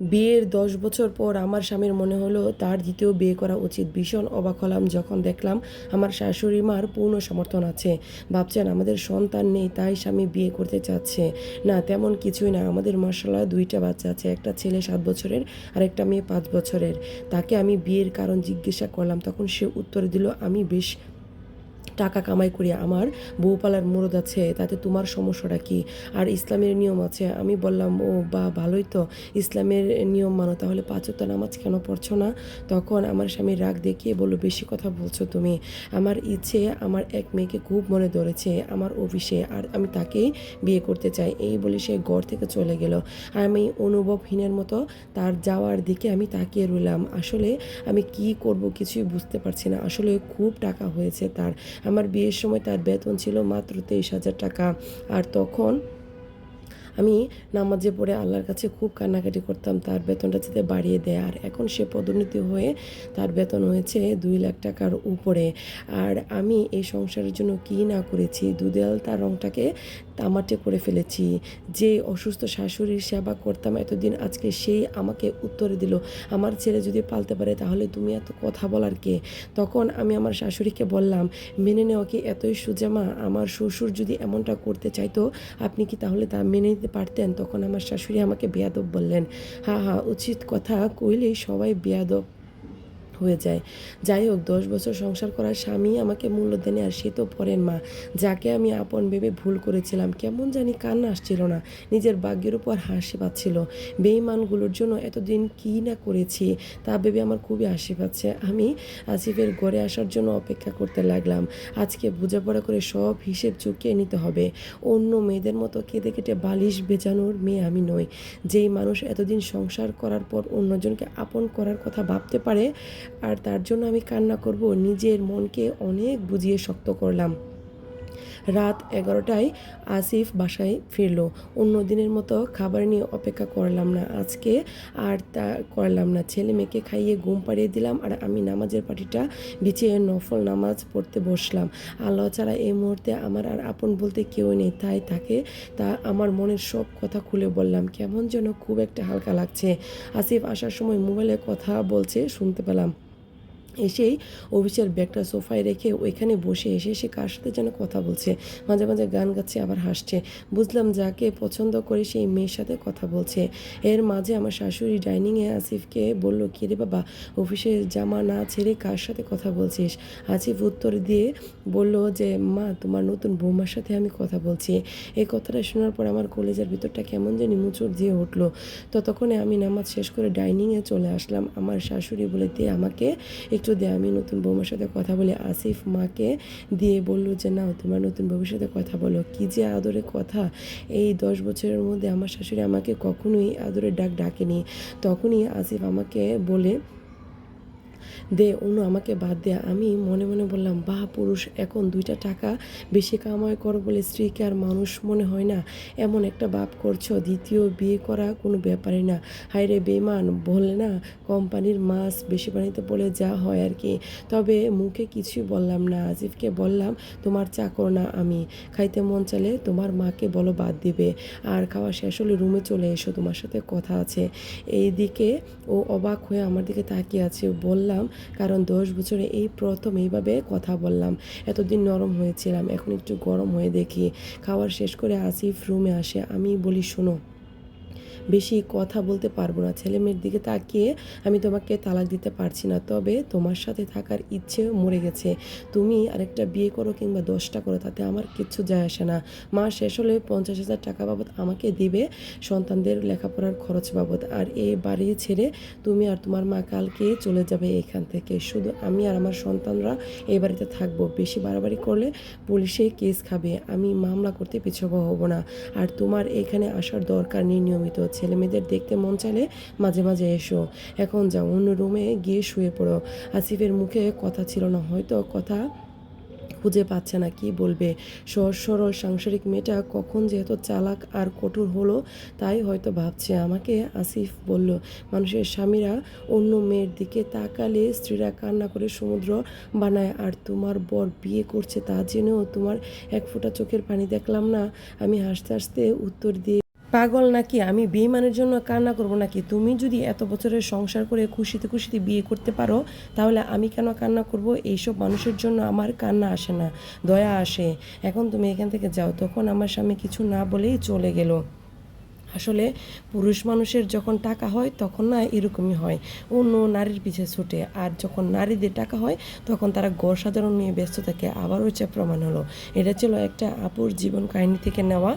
বিয়ের দশ বছর পর আমার স্বামীর মনে হলো তার দ্বিতীয় বিয়ে করা উচিত। ভীষণ অবাক হলাম যখন দেখলাম আমার শাশুড়ি মার পূর্ণ সমর্থন আছে। ভাবছেন আমাদের সন্তান নেই, তাই স্বামী বিয়ে করতে চাচ্ছে। না, তেমন কিছুই না, আমাদের মশলা দুইটা বাচ্চা আছে, একটা ছেলে সাত বছরের আর একটা মেয়ে পাঁচ বছরের। তাকে আমি বিয়ের কারণ জিজ্ঞাসা করলাম, তখন সে উত্তর দিল, আমি বেশ টাকা কামাই করি, আমার বউপালার মুরদ আছে, তাতে তোমার সমস্যাটা কি? আর ইসলামের নিয়ম আছে, আমি বললাম, ও বা, ভালোই তো, ইসলামের নিয়ম মানো, তাহলে পাঁচত্ব নামাজ কেন পড়ছো না? তখন আমার স্বামী রাগ দেখিয়ে বলল, বেশি কথা বলছো তুমি। আমার ইচ্ছে, আমার এক মেয়েকে খুব মনে ধরেছে, আমার অফিসে, আর আমি তাকেই বিয়ে করতে চাই। এই বলে সে ঘর থেকে চলে গেল। আমি অনুভবহীনের মতো তার যাওয়ার দিকে আমি তাকিয়ে রইলাম। আসলে আমি কি করব কিছুই বুঝতে পারছি না। আসলে খুব টাকা হয়েছে তার। আমার বিয়ের সময় তার বেতন ছিল মাত্র তেইশ হাজার টাকা। আর তখন আমি নামাজে পড়ে আল্লাহর কাছে খুব কান্নাকাটি করতাম, তার বেতনটা যাতে বাড়িয়ে দেয়। আর এখন সে পদোন্নতি হয়ে তার বেতন হয়েছে দুই লাখ টাকার উপরে। আর আমি এই সংসারের জন্য কী না করেছি দুদেল তার রংটাকে তামাটে করে ফেলেছি। যে অসুস্থ শাশুড়ির সেবা করতাম এতদিন, আজকে সেই আমাকে উত্তর দিল, আমার ছেলে যদি পালতে পারে তাহলে তুমি এত কথা বলার কে? তখন আমি আমার শাশুড়িকে বললাম, মেনে নেওয়া কি এতই সুজামা, আমার শ্বশুর যদি এমনটা করতে চাইতো, আপনি কি তাহলে তা মেনে নিতে পারতেন? তখন আমার শাশুড়ি আমাকে বেয়াদব বললেন, হা হা, উচিত কথা কইলেই সবাই বেয়াদব। হয়ে যায়। যাই হোক, দশ বছর সংসার করার স্বামী আমাকে মূল্য দেনে আর সে তো পরের মা। যাকে আমি আপন ভেবে ভুল করেছিলাম, কেমন জানি কান্না আসছিল না। নিজের ভাগ্যের উপর হাসি পাচ্ছিল। বেইমানগুলোর জন্য এতদিন কী না করেছি, তা ভেবে আমার খুবই হাসি পাচ্ছে। আমি আসিফের ঘরে আসার জন্য অপেক্ষা করতে লাগলাম। আজকে বোঝাপড়া করে সব হিসেব চুকিয়ে নিতে হবে। অন্য মেয়েদের মতো কেঁদে কেটে বালিশ বেজানোর মেয়ে আমি নই। যেই মানুষ এতদিন সংসার করার পর অন্যজনকে আপন করার কথা ভাবতে পারে আর তার জন্য আমি কান্না করব। নিজের মনকে অনেক বুঝিয়ে শক্ত করলাম। রাত এগারোটায় আসিফ বাসায় ফিরলো। অন্য দিনের মতো খাবার নিয়ে অপেক্ষা করলাম না। আজকে আর তা করলাম না। ছেলে মেয়েকে খাইয়ে ঘুম পাড়িয়ে দিলাম আর আমি নামাজের পাটিটা বিছিয়ে নফল নামাজ পড়তে বসলাম। আল্লাহ ছাড়া এই মুহূর্তে আমার আর আপন বলতে কেউ নেই। তাই তাকে তা আমার মনের সব কথা খুলে বললাম। কেমন যেন খুব একটা হালকা লাগছে। আসিফ আসার সময় মোবাইলে কথা বলছে, শুনতে পেলাম। এসেই অফিসের ব্যাগটা সোফায় রেখে ওইখানে বসে এসে সে কার সাথে যেন কথা বলছে। মাঝে মাঝে গান গাচ্ছে, আবার হাসছে। বুঝলাম যাকে পছন্দ করে সেই মেয়ের সাথে কথা বলছে। এর মাঝে আমার শাশুড়ি ডাইনিংয়ে আসিফকে বলল, কি রে বাবা অফিসের জামা না ছেড়ে কার সাথে কথা বলছিস? আসিফ উত্তর দিয়ে বলল যে, মা, তোমার নতুন বৌমার সাথে আমি কথা বলছি। এই কথাটা শোনার পর আমার কলেজের ভিতরটা কেমন জানি মুচুর দিয়ে উঠল। ততক্ষণে আমি নামাজ শেষ করে ডাইনিংয়ে চলে আসলাম। আমার শাশুড়ি বলে দিয়ে আমাকে একটু দে আমি নতুন বৌমার সাথে কথা বলি, আসিফ মাকে দিয়ে বলল যে না তোমার নতুন বউয়ের সাথে কথা বলো। কি যে আদরে কথা। এই দশ বছরের মধ্যে আমার শাশুড়ি আমাকে কখনোই আদরের ডাক ডাকেনি। তখনই আসিফ আমাকে বলে দে অন্য আমাকে বাদ দেয়া আমি মনে মনে বললাম, বাহ, পুরুষ, এখন দুইটা টাকা বেশি কামাই করো বলে স্ত্রীকে আর মানুষ মনে হয় না। এমন একটা বাপ করছ, দ্বিতীয় বিয়ে করা কোনো ব্যাপারই না। হায়রে বেমান বলে না, কোম্পানির মাছ বেশি পানিতে বলে যা হয় আর কি। তবে মুখে কিছুই বললাম না আজিফকে বললাম, তোমার চাকর না আমি। খাইতে মন চালে তোমার মাকে বলো বাদ দিবে। আর খাওয়া শেষ হলে রুমে চলে এসো, তোমার সাথে কথা আছে। এইদিকে ও অবাক হয়ে আমার দিকে তাকিয়ে আছে। বললাম কারণ দশ বছরে এই প্রথম এইভাবে কথা বললাম। এতদিন নরম হয়েছিলাম, এখন একটু গরম হয়ে দেখি। খাওয়ার শেষ করে আসিফ রুমে আসে, আমি বলি, শোনো। বেশি কথা বলতে পারব না। ছেলে মেয়ের দিকে তাকিয়ে আমি তোমাকে তালাক দিতে পারছি না, তবে তোমার সাথে থাকার ইচ্ছে মরে গেছে। তুমি আরেকটা বিয়ে করো কিংবা দশটা করো, তাতে আমার কিচ্ছু যায় আসে না। মা শেষ হলে পঞ্চাশ হাজার টাকা বাবদ আমাকে দিবে সন্তানদের লেখাপড়ার খরচ বাবদ। আর এ বাড়ি ছেড়ে তুমি আর তোমার মা কালকে চলে যাবে এখান থেকে। শুধু আমি আর আমার সন্তানরা এই বাড়িতে থাকব। বেশি বাড়াবাড়ি করলে পুলিশে কেস খাবে। আমি মামলা করতে পিছবা হব না। আর তোমার এখানে আসার দরকার নেই নিয়মিত। ছেলে মেয়েদের দেখতে মন চাইলে মাঝে মাঝে এসো। এখন যাও, অন্য রুমে গিয়ে শুয়ে পড়ো। আসিফের মুখে কথা ছিল না, হয়তো কথা খুঁজে পাচ্ছে না, কি বলবে? সহজ সরল সাংসারিক মেয়েটা কখন যে এত চালাক আর কঠোর হলো, তাই হয়তো ভাবছে। আমাকে আসিফ বলল, মানুষের স্বামীরা অন্য মেয়ের দিকে তাকালে স্ত্রীরা কান্না করে সমুদ্র বানায়, আর তোমার বর বিয়ে করছে তা জেনেও তোমার এক ফোঁটা চোখের পানি দেখলাম না? আমি হাসতে হাসতে উত্তর দিয়ে পাগল নাকি? আমি বেইমানের জন্য কান্না করব নাকি? তুমি যদি এত বছরের সংসার করে খুশিতে খুশিতে বিয়ে করতে পারো, তাহলে আমি কেন কান্না করব? এইসব মানুষের জন্য আমার কান্না আসে না। দয়া আসে। এখন তুমি এখান থেকে যাও। তখন আমার স্বামী কিছু না বলেই চলে গেল। আসলে পুরুষ মানুষের যখন টাকা হয়, তখন না এরকমই হয়। অন্য নারীর পিছে ছুটে। আর যখন নারীদের টাকা হয়, তখন তারা ঘর সাধারণ নিয়ে ব্যস্ত থাকে। আবার হচ্ছে প্রমাণ হলো। এটা ছিল একটা আপুর জীবন কাহিনী থেকে নেওয়া।